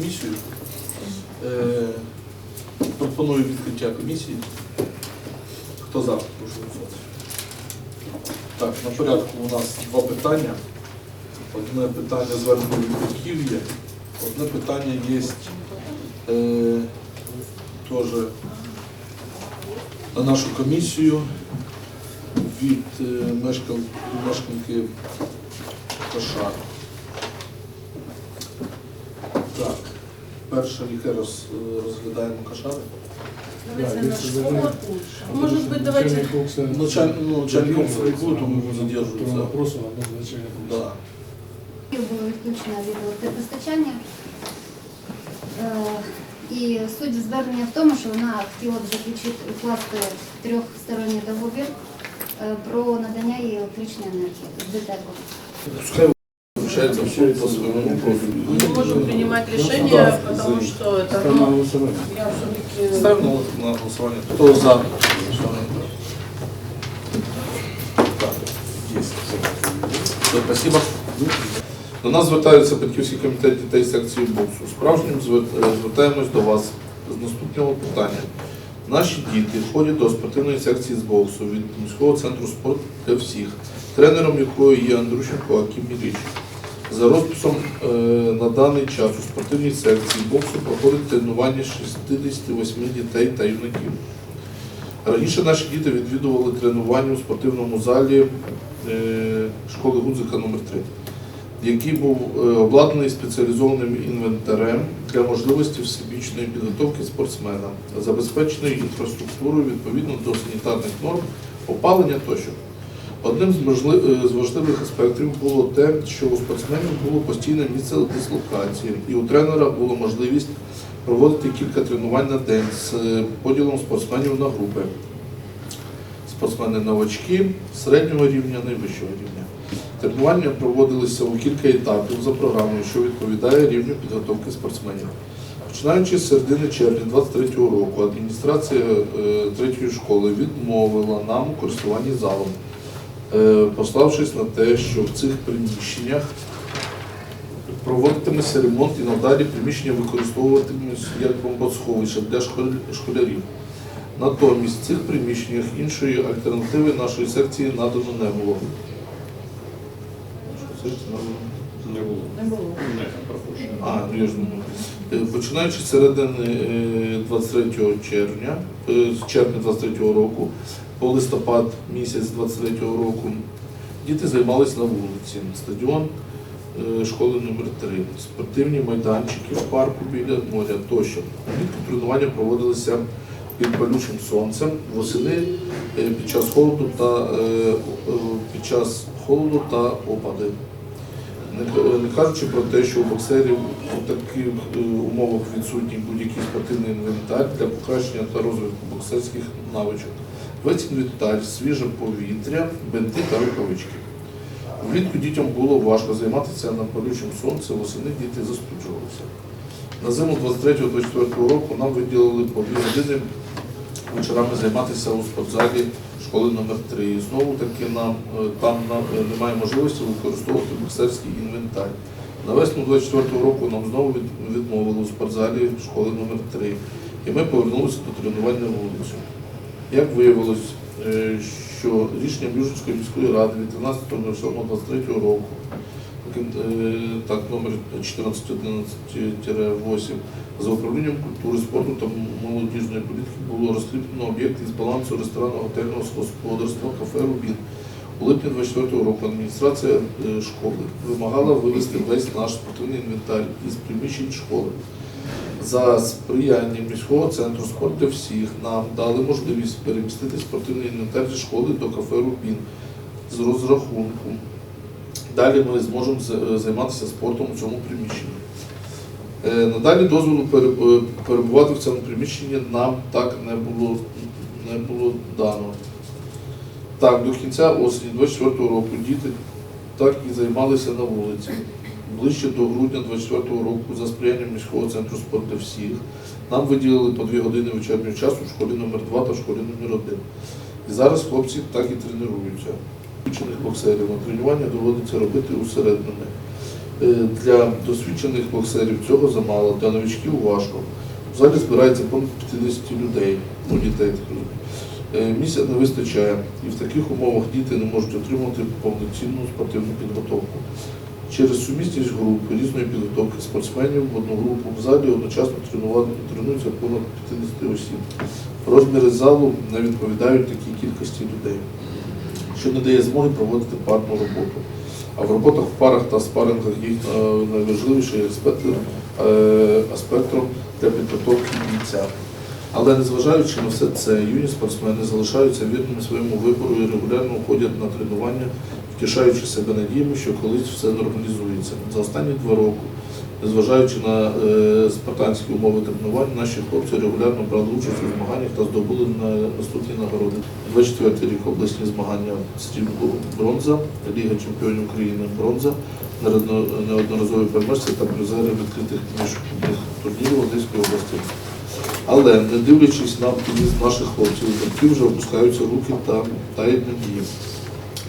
комісію. Е, Пропоную відкриття комісії. Хто за? Прошу голосувати. Так, на порядку у нас два питання. Одне питання від батьків є, одне питання є е, теж на нашу комісію від е, мешкан, мешканки Кошар. Перше яке роз, розглядаємо Кошари. Давайте на школу. Может быть, давайте... Ну, начальник комісії буде, тому По задержується. вопросу на назначение Да. Було відключено від електропостачання. Е, І суть звернення в тому, що вона хотіла б заключити укласти трьохсторонній договір е, про надання їй електричної енергії з ДТЕКом. Все по своєму профілю. Мы не можем принимать решения, потому что это... Ну, голосование. Я все-таки... Ставимо на на голосування. Хто за? Все, Спасибо. До нас звертається Батьківський комітет дітей секції боксу. Справжнім е, звертаємось до вас з наступного питання. Наші діти ходять до спортивної секції з боксу від міського центру спорт для всіх, тренером якої є Андрющенко Аким Ілліч. За розписом е, на даний час у спортивній секції боксу проходить тренування 68 дітей та юнаків. Раніше наші діти відвідували тренування у спортивному залі е, школи Гудзика номер 3 який був е, обладнаний спеціалізованим інвентарем для можливості всебічної підготовки спортсмена, забезпеченої інфраструктурою відповідно до санітарних норм, опалення тощо. Одним е, з важливих аспектів було те, що у спортсменів було постійне місце дислокації, і у тренера була можливість проводити кілька тренувань на день з е, поділом спортсменів на групи. Спортсмени-новачки середнього рівня, найвищого рівня. Тренування проводилися у кілька етапів за програмою, що відповідає рівню підготовки спортсменів. Починаючи з середини червня 2023 року, адміністрація е, третьої школи відмовила нам у користуванні залом, пославшись на те, що в цих приміщеннях проводитиметься ремонт і надалі приміщення використовуватимуть як бомбосховище для школярів. Натомість в цих приміщеннях іншої альтернативи нашої секції надано не було. Не було. Не було. А, ну я ж думаю. Е, Починаючи з середини е, 23 червня, е, з червня 23 року по листопад місяць 23 року діти займалися на вулиці. Стадіон е, школи номер 3 спортивні майданчики в парку біля моря тощо. Влітку тренування проводилися під палючим сонцем, восени е, під час холоду та е, під час холоду та опади. Не, кажучи про те, що у боксерів у таких умовах відсутній будь-який спортивний інвентар для покращення та розвитку боксерських навичок. Весь інвентар, свіже повітря, бинти та рукавички. Влітку дітям було важко займатися на палючому сонці, восени діти застуджувалися. На зиму 23-24 року нам виділили по дві години вечорами займатися у спортзалі школи номер 3 І знову таки нам е, там е, немає можливості використовувати боксерський інвентар. На весну 24-го року нам знову відмовили у спортзалі школи номер 3 і ми повернулися до тренувань на вулицю. Як виявилось, е, що рішенням Южинської міської ради від 13.07.23 року, е, так, номер 1411-8, за управлінням культури, спорту та молодіжної політики було розкріплено об'єкт із балансу ресторанного готельного господарства кафе Рубін. У липні 24 року адміністрація е, школи вимагала вивезти весь наш спортивний інвентар із приміщень школи. За сприяння міського центру спорт для всіх нам дали можливість перемістити спортивний інвентар зі школи до кафе Рубін з розрахунку. Далі ми зможемо займатися спортом у цьому приміщенні. Е, Надалі дозволу е, перебувати в цьому приміщенні нам так не було, не було дано. Так, до кінця осені 24 року діти так і займалися на вулиці. Ближче до грудня 24 року за сприянням міського центру спорту для всіх нам виділили по 2 години вечірнього часу в школі номер 2 та в школі номер 1. І зараз хлопці так і тренуються. Включених боксерів на тренування доводиться робити усереднене. Е, Для досвідчених боксерів цього замало, для новичків важко. В залі збирається понад 50 людей, ну дітей. Е, Місця не вистачає, і в таких умовах діти не можуть отримати повноцінну спортивну підготовку. Через сумісність груп різної підготовки спортсменів в одну групу в залі одночасно тренуються понад 50 осіб. Розміри залу не відповідають такій кількості людей, що не дає змоги проводити парну роботу. А в роботах в парах та спарингах їх е, найважливіший аспект, е, аспектом для підготовки бійця. Але незважаючи на все це, юні спортсмени залишаються вірними своєму вибору і регулярно ходять на тренування, втішаючи себе надіями, що колись все нормалізується. За останні два роки, незважаючи на е, спартанські умови тренувань, наші хлопці регулярно брали участь у змаганнях та здобули на наступні нагороди. 24 рік обласні змагання срібло бронза, Ліга чемпіонів України бронза, неодноразові переможці та призери відкритих міжнародних турнірів Одеської області. Але не дивлячись на оптимізм наших хлопців, батьків вже опускаються руки та тають надії.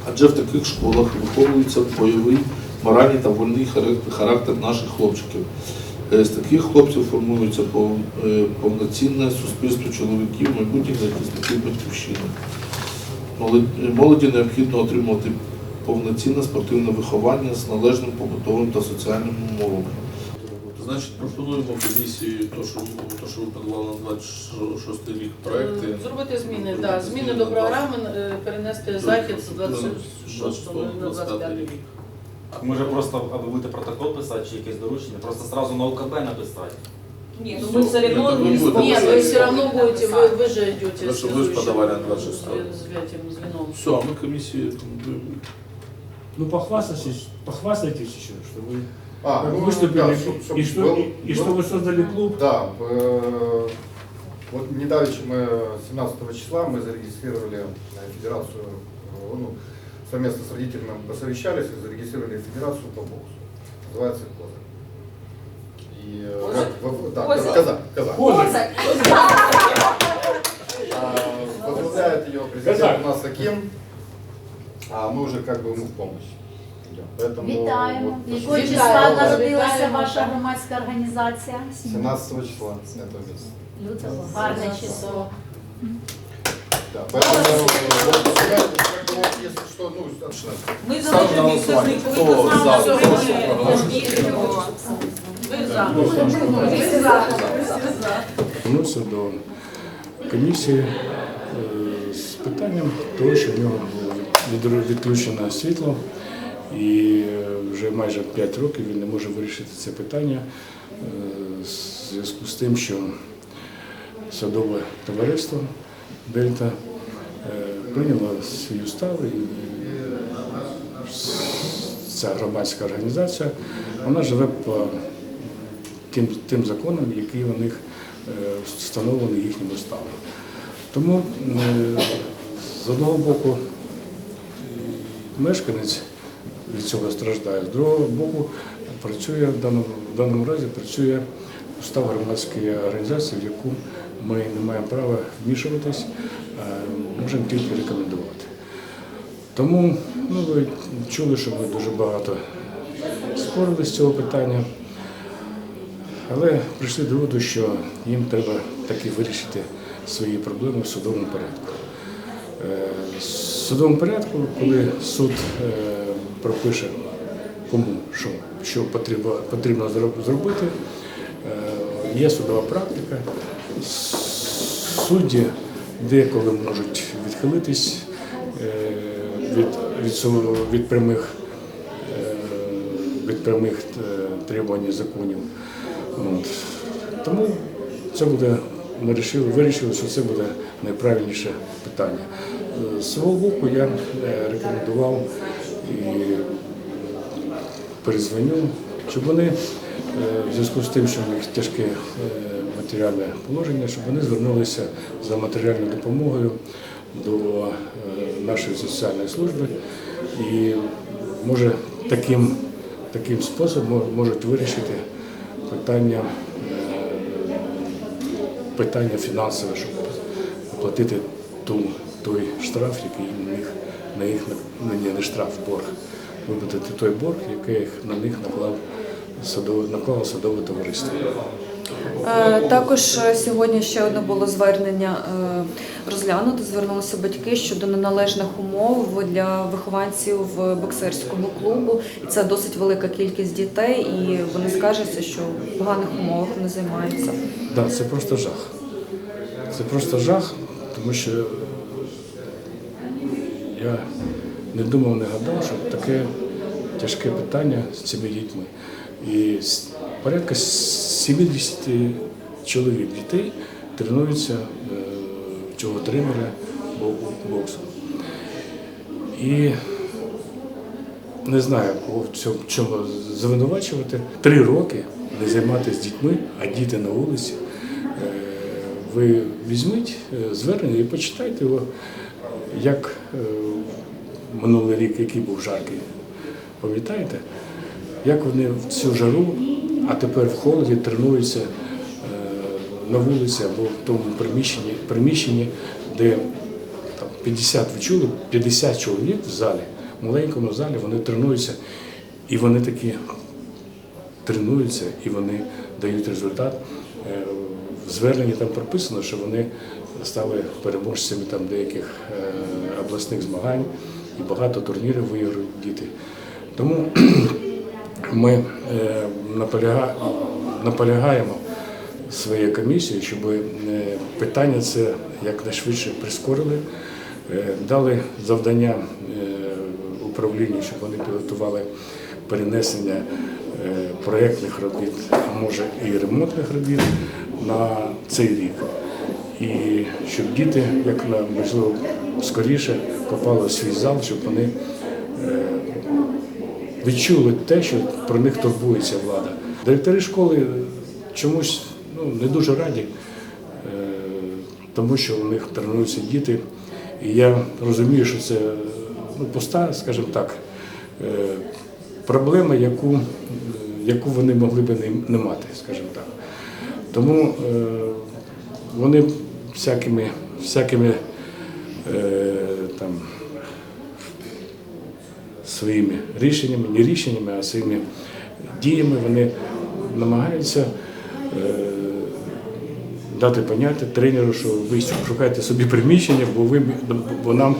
Адже в таких школах виховується бойовий, моральний та вольний характер- наших хлопчиків. Е, З таких хлопців формується е, повноцінне суспільство чоловіків, майбутніх захисників батьківщини. Молоді необхідно отримувати повноцінне спортивне виховання з належним побутовим та соціальним умовами. Значить, пропонуємо комісії, то, що, то, що ви подавали на 26 рік проекти. Е, Зробити зміни, да, зміни до програми, е, перенести захід з 26 на 25 рік. Може просто або будете протокол писати чи якесь доручення, просто сразу на ОКБ написати. Нет, ну вы все равно Нет, не вы будете Нет, вы писать. все равно будете, вы, вы же идете Потому что вы же связующим, подавали на 26 э, с этим звеном. Все, а ми комісії рекомендуємо. Ну, похвастайтесь, похвастайтесь еще, что вы А, ну, выступили, да, чтоб- чтоб и, что, был- и, и был- что вы создали клуб. Да, э, вот недавно мы 17 числа мы зарегистрировали э, федерацию, э, ну, совместно с родителями посовещались и зарегистрировали федерацию по боксу. Называется Козырь. И, э, Козырь? вот- да, Козырь? Казак, Казак. Козырь. А, Возглавляет ее президент у нас Аким, а мы уже как бы ему в помощь идем. Поэтому Вітаємо. вот Якого Вітаємо. числа народилася Вітаємо. ваша громадська організація? 17 числа этого месяца. Лютого. Гарне число. Да, поэтому вот, знаете, как бы вот, если что, ну, достаточно. Ми Ставлю на залишимо голосування. місяць, Хто ви за? знаєте, Прошу що проголосувати. ви за. Ви за. Ви за. Вноситься до комісії е, з питанням того, що в нього було від- відключено світло, і е, вже майже 5 років він не може вирішити це питання е, в зв'язку з тим, що садове товариство Дельта е, прийняло свій устав ця громадська організація, вона живе по тим, тим законам, які у них е, встановлені їхнім уставом. Тому е, з одного боку мешканець від цього страждає, з другого боку працює в даному, в даному разі працює устав громадської організації, в яку ми не маємо права вмішуватись, можемо тільки рекомендувати. Тому ну, ви чули, що ми дуже багато спорили з цього питання. Але прийшли до виводу, що їм треба таки вирішити свої проблеми в судовому порядку. Е, В судовому порядку, коли суд пропише кому що, що потрібно, потрібно зроб- зробити, е, є судова практика. Судді деколи можуть відхилитись е, від, від, від прямих е, від прямих требувань законів. От. Тому це буде, ми вирішили, вирішили, що це буде найправильніше питання. З свого боку я рекомендував і перезвоню, щоб вони е, в зв'язку з тим, що в них тяжке е, матеріальне положення, щоб вони звернулися за матеріальною допомогою до е, нашої соціальної служби. І може таким, таким способом можуть вирішити питання, питання фінансове, щоб оплатити ту, той штраф, який на них, на їх на, ні, не штраф, борг, виплатити той борг, який на них наклав садове, наклало садове товариство. Е, Також е, сьогодні ще одне було звернення е, розглянуто. Звернулися батьки щодо неналежних умов для вихованців в боксерському клубу. І це досить велика кількість дітей, і вони скаржаться, що в поганих умовах вони займаються. Так, це просто жах. Це просто жах, тому що я не думав, не гадав, що таке тяжке питання з цими дітьми. І порядка 70 чоловік дітей тренуються е, цього тренера бо- боксу. І не знаю, кого в звинувачувати. Три роки не займатися дітьми, а діти на вулиці. Е, Ви візьміть е, звернення і почитайте його, як е, минулий рік, який був жаркий. Пам'ятаєте, як вони в цю жару, а тепер в холоді тренуються е, на вулиці або в тому приміщенні, приміщенні де там 50, ви чули, 50 чоловік в залі, в маленькому залі, вони тренуються, і вони такі тренуються, і вони дають результат. Зверненні там прописано, що вони стали переможцями там деяких е, обласних змагань і багато турнірів виграють діти. Тому ми е, наполягаємо своєю комісією, щоб е, питання це якнайшвидше прискорили, дали завдання управлінню, щоб вони підготували перенесення проєктних робіт, а може і ремонтних робіт на цей рік. І щоб діти, як можливо скоріше, попали в свій зал, щоб вони е, відчули те, що про них турбується влада. Директори школи чомусь ну, не дуже раді, е, тому що у них тренуються діти. І я розумію, що це ну, пуста, скажімо так, е, проблема, яку, яку вони могли не, не мати, скажімо так. Тому е, вони всякими, всякими е, там, своїми рішеннями, не рішеннями, а своїми діями вони намагаються е, дати поняття тренеру, що ви шукаєте собі приміщення, бо ви бо нам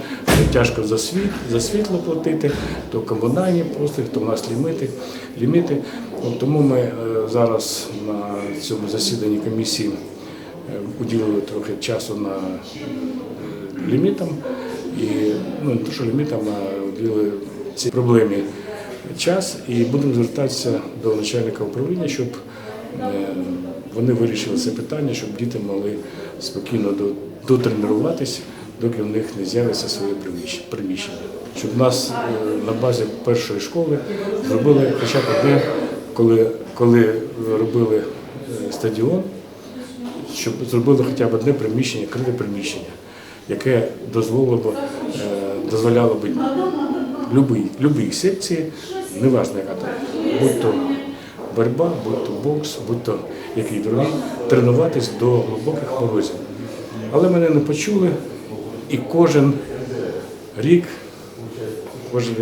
тяжко за світ, за світло платити, то комунальні послуги, то у нас ліміти. ліміти. Тому ми е, зараз на цьому засіданні комісії е, уділили трохи часу на е, лімітам і ну не то, що лімітам, а уділили цій проблемі час і будемо звертатися до начальника управління, щоб е, вони вирішили це питання, щоб діти могли спокійно до- дотренуватись, доки в них не з'явиться своє приміщення. Щоб нас е, на базі першої школи зробили хоча б одне, коли, коли робили е, стадіон, щоб зробили хоча б одне приміщення, крите приміщення, яке дозволило е, дозволяло б любій, любій секції, неважно яка там, будь то боротьба, будь то бокс, будь то який другий, тренуватись до глибоких морозів. Але мене не почули, і кожен рік, кожен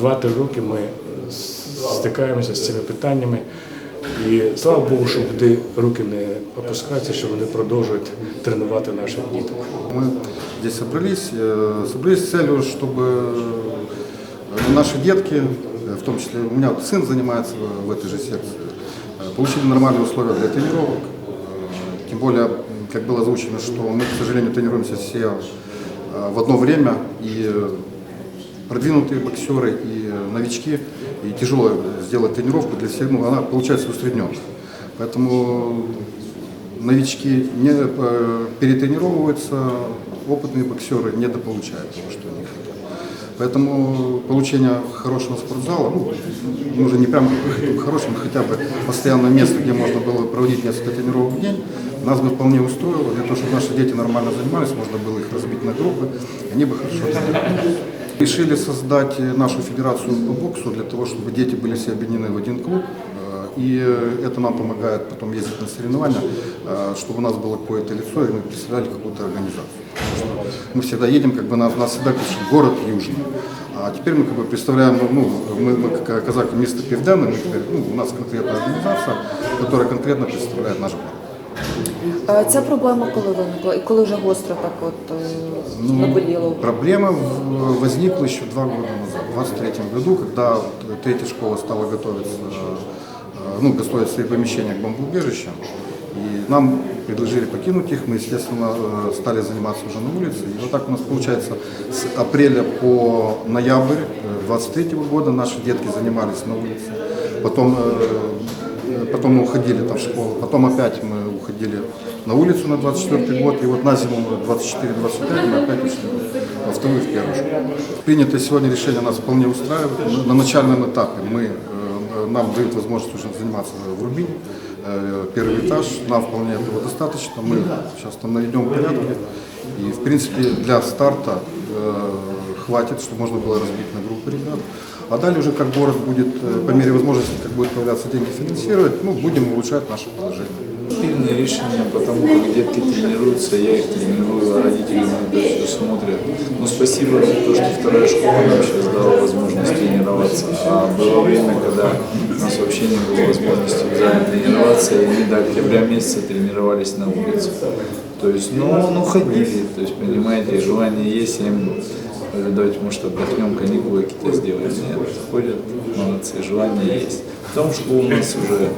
2-3 роки ми стикаємося з цими питаннями. І слава Богу, що люди руки не опускаються, що вони продовжують тренувати наших діток. Мы здесь собрались, э, собрались с целью, чтобы э, наши детки, э, в том числе у меня вот сын занимается в- в этой же секции, э, получили нормальные условия для тренировок. Э, Тем более, м, как было озвучено, что мы, к сожалению, тренируемся все э, в одно время, и э, продвинутые боксеры, и э, новички, и тяжело сделать тренировку для всех, ну, она получается усредненная. Поэтому новички не э, перетренировываются, опытные боксеры недополучают того, что они хотят. Поэтому получение хорошего спортзала, ну, нужно не прям хорошим, хотя бы постоянное место, где можно было проводить несколько тренировок в день, нас бы вполне устроило. Для того, чтобы наши дети нормально занимались, можно было их разбить на группы, они бы хорошо тренировались. Решили создать нашу федерацию по боксу для того, чтобы дети были все объединены в один клуб. Э, И это нам помогает потом ездить на соревнования, э, чтобы у нас было какое-то лицо, и мы представляли какую-то организацию. мы всегда едем, как бы нас, нас всегда пишут город Южный. А теперь мы как бы представляем, ну, мы, мы как казаки место Південне, мы теперь, ну, у нас конкретная организация, которая конкретно представляет наш город. Е, Ця проблема коли виникла і коли вже гостро так от е, Ну, наболіло? Проблема в- возникла еще два года назад, в 23 году, когда вот третья школа стала готовиться, э, э, ну, готовить свои помещения к бомбоубежищам. И нам предложили покинуть их, мы, естественно, э, стали заниматься уже на улице. И вот так у нас получается с апреля по ноябрь 23 года наши детки занимались на улице. Потом, э, потом мы уходили там в школу, потом опять мы уходили на улицу на 24 год, и вот на зиму 24-25 мы опять ушли во вторую в первую школу. Принятое сегодня решение нас вполне устраивает. На начальном этапе мы, э, нам дают возможность уже заниматься в Рубине, э, первый этаж, нам вполне этого достаточно, мы сейчас там наведем порядки, и в принципе для старта э, хватит, чтобы можно было разбить на группы ребят. А далее уже как город будет, по мере возможности, как будут появляться деньги финансировать, ну, будем улучшать наше положение. Активное решение, потому как детки тренируются, я их тренирую, а родители это все смотрят. Но спасибо за то, что вторая школа нам сейчас дала возможность тренироваться. А было время, когда у нас вообще не было возможности в зале тренироваться, и они до октября месяца тренировались на улице. То есть, ну, ну ходили, то есть, понимаете, желание есть, я им говорю, давайте, может, отдохнем, каникулы какие-то сделаем. Нет, ходят, молодцы, желание есть. Потом школу у нас уже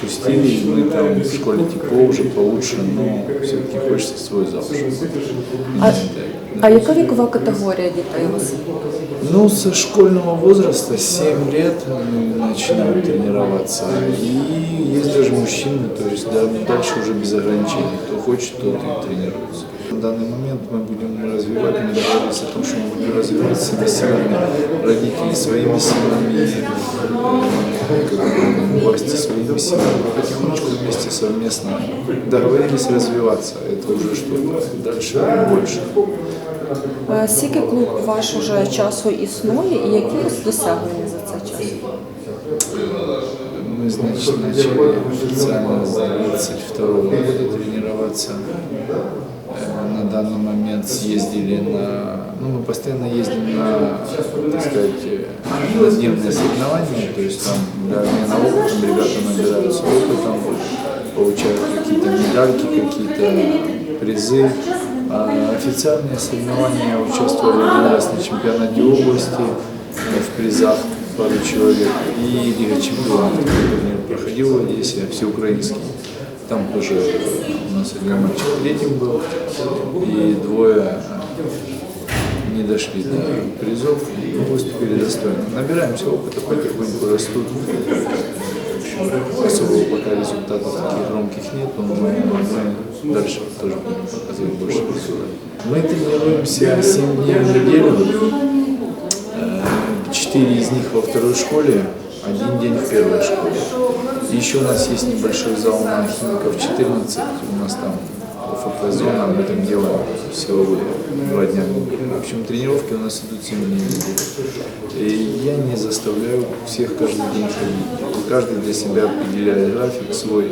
пустили, мы там в школе тепло уже получше, но все-таки хочется свой зал. А, а яка вікова категорія дітей у вас? Ну, со школьного возраста, 7 лет мы начинаем тренироваться. И есть даже мужчины, то есть да, дальше уже без ограничений. Кто хочет, тот и тренируется. На данный момент мы будем развивать, мы договорились о том, что мы будем развивать всеми силами родители своими силами, э, как бы, власти своими силами. Потихонечку вместе совместно договорились развиваться. Это уже что-то дальше больше. Е, Скільки клуб ваш уже часу існує і які у вас досягнення за цей час? Мы, значит, начали официально с 22 года тренироваться. На данный момент съездили на... Ну, мы постоянно ездим на, так сказать, многодневные соревнования. То есть там для обмена опытом ребята набираются опытом, получают какие-то медальки, какие-то призы. А официальные соревнования я участвовал один раз на чемпионате области в призах пару человек. И Лига чемпионов турнир проходил в Одессе, всеукраинский. Там тоже у нас один мальчик третьим был, и двое э, не дошли до призов и выступили достойно. Набираемся опыта, потихоньку растут. Особого пока результатов таких громких нет, но мы, дальше тоже будем показывать больше результатов. Мы тренируемся 7 дней в неделю. Э, Четыре из них во второй школе, один день в первой школе. Еще у нас есть небольшой зал на химиков 14, у нас там ФП-зона, мы там делаем силовые два дня. в общем, тренировки у нас идут 7 дней. И я не заставляю всех каждый день ходить. Каждый для себя определяет график свой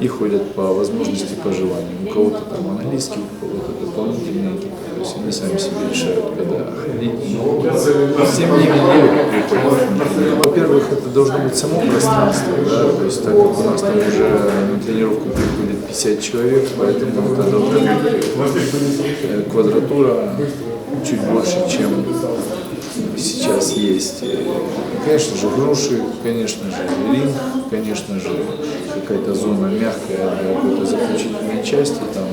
и ходят по возможности, по желанию. У кого-то там английский, у кого-то дополнительные. То есть они сами себе решают, когда ходить. Но 7 дней в неделю приходят. Во-первых, это должно быть само пространство, да, то есть так как у нас там уже на тренировку приходит 50 человек, поэтому это должна быть э, квадратура чуть больше, чем сейчас есть. Конечно же, груши, конечно же, ринг, конечно же, какая-то зона мягкая для какой-то заключительной части, там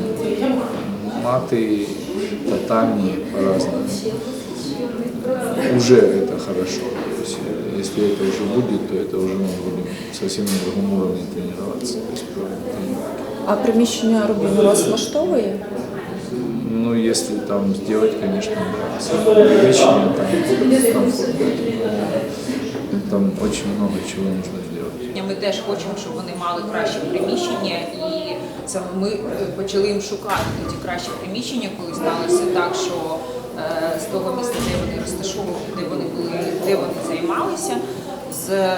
маты, татами по-разному. Уже это хорошо. То есть, э, если это уже будет, то это уже мы будем совсем на другом уровне тренироваться. То есть, тренировки. А приміщення Рубіну вас влаштовує? Ну, если там сделать, конечно, да, особое увеличение, там комфортно. Но Там очень много чего нужно сделать. Ми теж хочемо, щоб вони мали краще приміщення, і саме ми е, почали їм шукати ті кращі приміщення, коли сталося так, що е, з того місця, де вони розташовували, де вони були, де вони займалися, з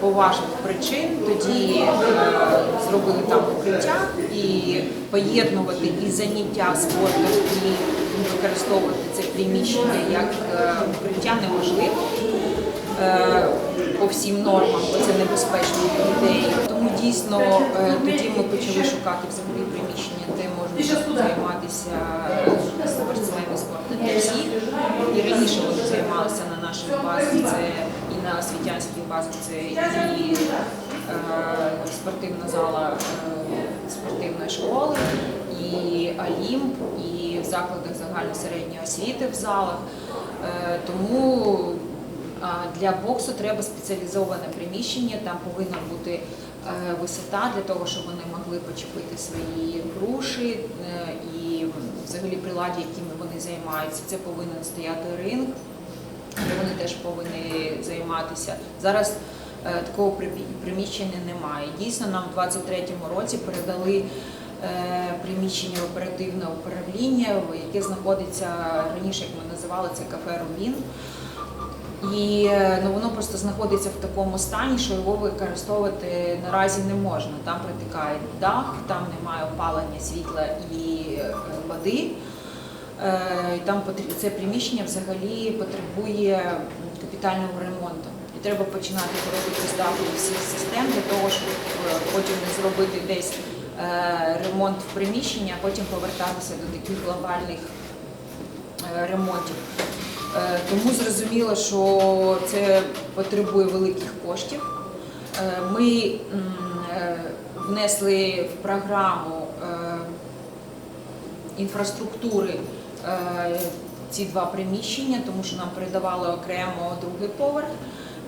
поважних причин тоді е, зробили там укриття і поєднувати і заняття спортом і використовувати це приміщення як е, укриття неможливо е, по всім нормам, бо це небезпечно для дітей. Тому дійсно е, тоді ми почали шукати взагалі приміщення, де можна займатися е, спортсмени спортом для всіх. І раніше вони займалися на нашій базі, це і на освітянській базі, це і е, спортивна зала спортивної школи, і Алімп, і в закладах загальної середньої освіти в залах. Тому для боксу треба спеціалізоване приміщення, там повинна бути е, висота для того, щоб вони могли почепити свої груші е, і взагалі приладі, якими вони займаються. Це повинен стояти ринг, де вони теж повинні займатися. Зараз е, такого приміщення немає. Дійсно, нам в 23-му році передали приміщення оперативного управління, яке знаходиться раніше, як ми називали це кафе Рубін. І ну, воно просто знаходиться в такому стані, що його використовувати наразі не можна. Там протикає дах, там немає опалення світла і е, води. Е, Там це приміщення взагалі потребує капітального ремонту. І треба починати робити з даху всіх систем для того, щоб е, потім не зробити десь ремонт в приміщенні, а потім повертатися до таких глобальних ремонтів. Е, Тому зрозуміло, що це потребує великих коштів. Е, Ми е, внесли в програму інфраструктури ці два приміщення, тому що нам передавали окремо другий поверх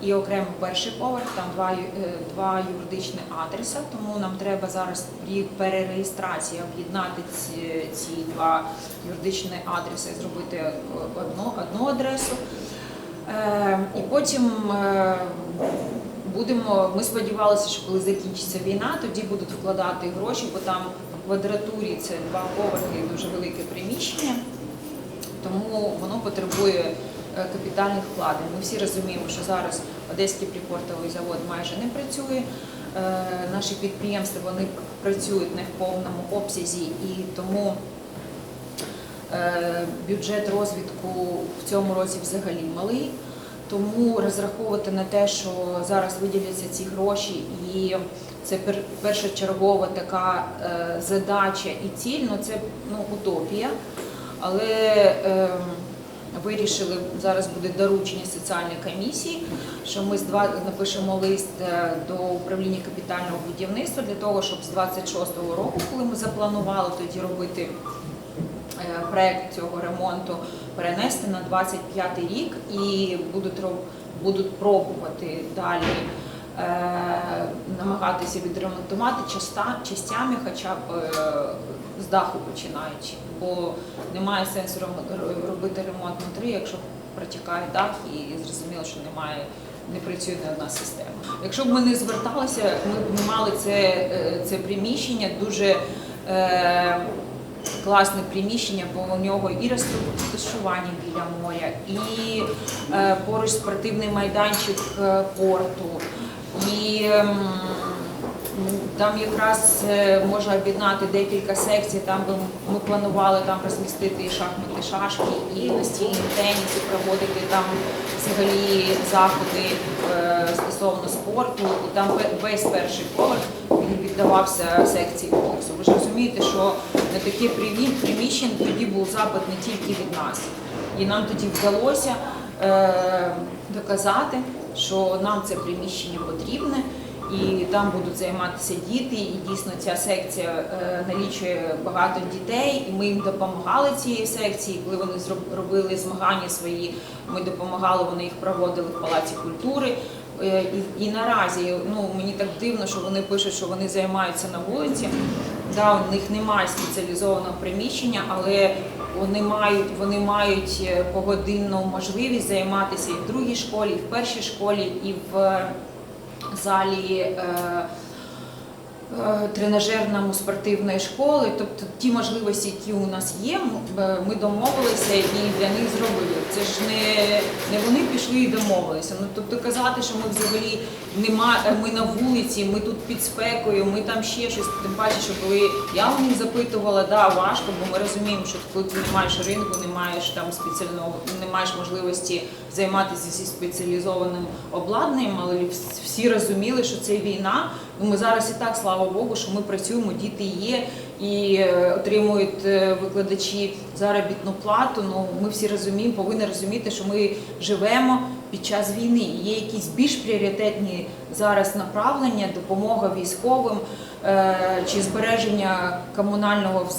і окремо перший поверх, там два, е, два юридичні адреса, тому нам треба зараз при перереєстрації об'єднати ці, ці два юридичні адреси зробити е, одну, одну адресу. Е, І потім е, будемо. Ми сподівалися, що коли закінчиться війна, тоді будуть вкладати гроші, бо там в квадратурі це два поверхи, дуже велике приміщення. Тому воно потребує капітальних вкладень. Ми всі розуміємо, що зараз Одеський припортовий завод майже не працює. Е, Наші підприємства вони працюють не в повному обсязі і тому Е, Бюджет розвитку в цьому році взагалі малий, тому розраховувати на те, що зараз виділяться ці гроші, і це першочергова така е, задача і ціль, ну це ну, утопія. Але е, вирішили, зараз буде доручення соціальної комісії, що ми напишемо лист е, до управління капітального будівництва для того, щоб з 26-го року, коли ми запланували тоді робити е, проект цього ремонту перенести на 25 рік і будуть будуть пробувати далі е, намагатися відремонтувати частями, хоча б з даху починаючи, бо немає сенсу робити ремонт внутрі, якщо протікає дах і зрозуміло, що немає. Не працює не одна система. Якщо б ми не зверталися, ми б не мали це, е, це приміщення дуже е, класне приміщення, бо у нього і розташування біля моря, і е, поруч спортивний майданчик е, порту, і ем, там якраз е, можна об'єднати декілька секцій. Там би ми планували там розмістити і шахмати, шашки, і настільний теніс, і проводити там взагалі заходи е, стосовно спорту. І там весь перший поверх він віддавався секції боксу. Ви ж розумієте, що на таке примі- приміщення тоді був запит не тільки від нас. І нам тоді вдалося е, доказати, що нам це приміщення потрібне, і там будуть займатися діти. І дійсно ця секція е, налічує багато дітей, і ми їм допомагали цієї секції. Коли вони робили змагання свої, ми допомагали, вони їх проводили в палаці культури. Е, І, і наразі ну мені так дивно, що вони пишуть, що вони займаються на вулиці. Да, у них немає спеціалізованого приміщення, але вони мають, вони мають е, погодинну можливість займатися і в другій школі, і в першій школі, і в залі е, е, тренажерному спортивної школи. Тобто ті можливості, які у нас є, ми домовилися і для них зробили. Це ж не, не вони пішли і домовилися. Ну тобто казати, що ми взагалі нема, ми на вулиці, ми тут під спекою, ми там ще щось. Тим паче, що коли я у них запитувала, да, важко, бо ми розуміємо, що коли ти не маєш ринку, не маєш там спеціального, не маєш можливості займатися зі спеціалізованим обладнанням, але всі розуміли, що це війна. Ми зараз і так, слава Богу, що ми працюємо, діти є і е, отримують е, викладачі заробітну плату. Ну ми всі розуміємо, повинні розуміти, що ми живемо під час війни. Є якісь більш пріоритетні зараз направлення, допомога військовим е, чи збереження комунального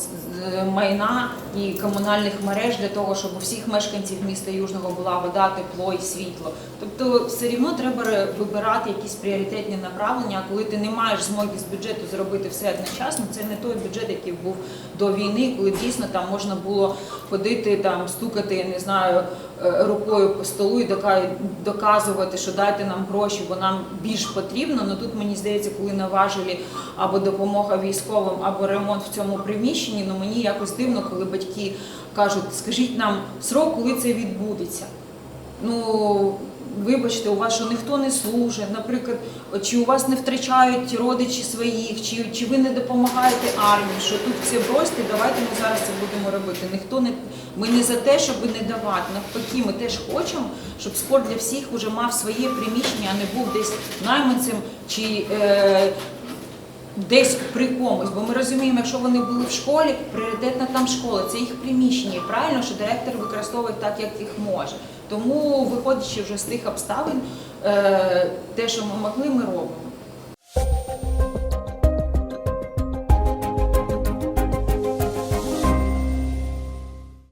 майна і комунальних мереж для того, щоб у всіх мешканців міста Южного була вода, тепло і світло. Тобто, все рівно треба вибирати якісь пріоритетні направлення. А коли ти не маєш змоги з бюджету зробити все одночасно, це не той бюджет, який був до війни, коли дійсно там можна було ходити там, стукати, не знаю, рукою по столу і дока- доказувати, що дайте нам гроші, бо нам більш потрібно. Ну тут мені здається, коли наважили або допомога військовим, або ремонт в цьому приміщенні, ну мені якось дивно, коли батьки кажуть, скажіть нам срок, коли це відбудеться. Ну, вибачте, у вас що ніхто не служить, наприклад, чи у вас не втрачають родичі своїх, чи, чи ви не допомагаєте армії, що тут все бросьте, давайте ми зараз це будемо робити. Ніхто не ми не за те, щоб не давати. Навпаки, ми теж хочемо, щоб спорт для всіх уже мав своє приміщення, а не був десь найманцем чи. Е, Десь при комусь, бо ми розуміємо, якщо вони були в школі, пріоритетна там школа, це їх приміщення. І правильно, що директор використовує так, як їх може. Тому, виходячи вже з тих обставин, е, те, що ми могли, ми робимо.